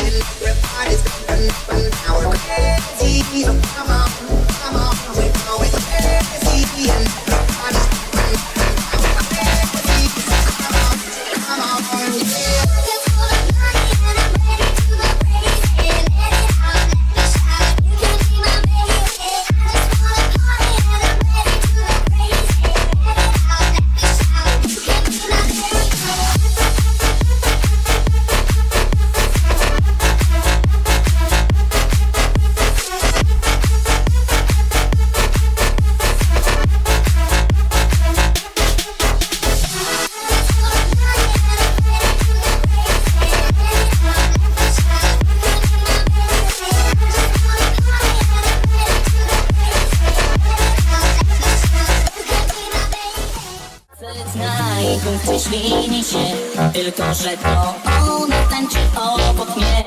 Everybody's up and now. We're on, Punkty ślini się Tylko, że to ona tańczy obok mnie.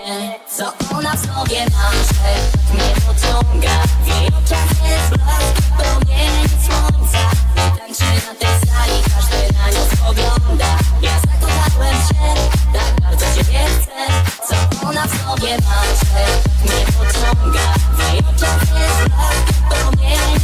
Co ona w sobie ma, że mnie pociąga? W jej oczach jest blask promieni słońca. Tańczy na tej sali, każdy na nią spogląda. Ja zakochałem się, tak bardzo ciebie chcę. Co ona w sobie ma, że mnie pociąga? W jej oczach jest blask słońca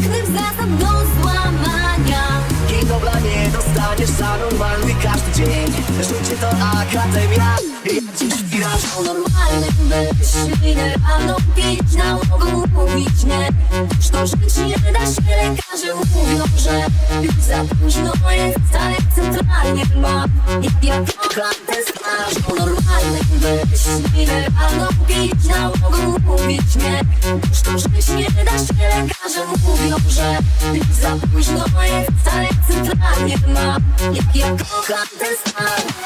pięknych zasad do złamania. I dobra nie dostaniesz za normalny każdy dzień? Życie to akademia i dziś wirażą Normalnym być mineralną za późno jest, ale centralnie mam. I ja kocham ten straż. Normalnym być mineralną pić na ogół mówić nie. Żyć nie da się, lekarze mówią, że za późno jest, ale centralnie mam. Jak ja kocham ten stan